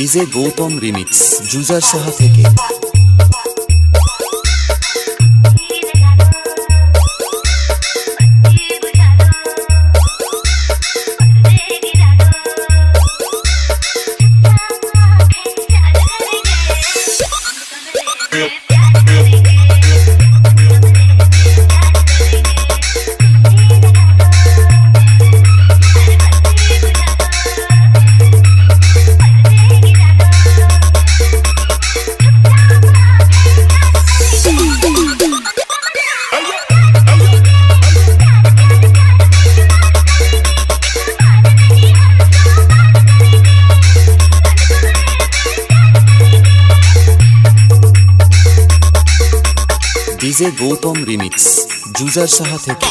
DJ Gautam remix জুজার Saha থেকে। DJ Gautam remix জুজার Saha থেকে।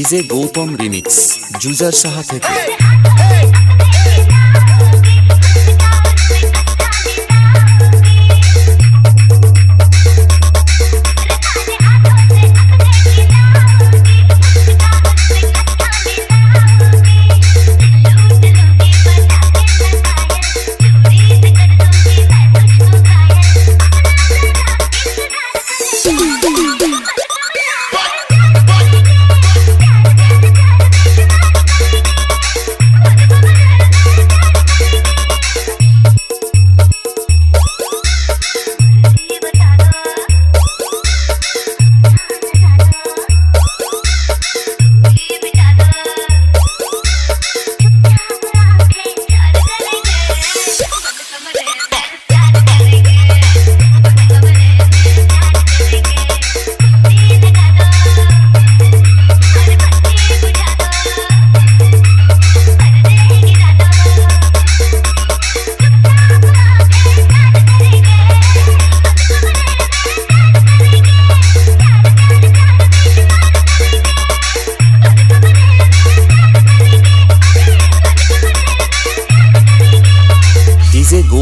DJ Gautam remix জুজার Saha থেকে।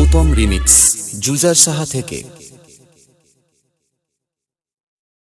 গৌতম রিমিক্স জুজার সাহা থেকে।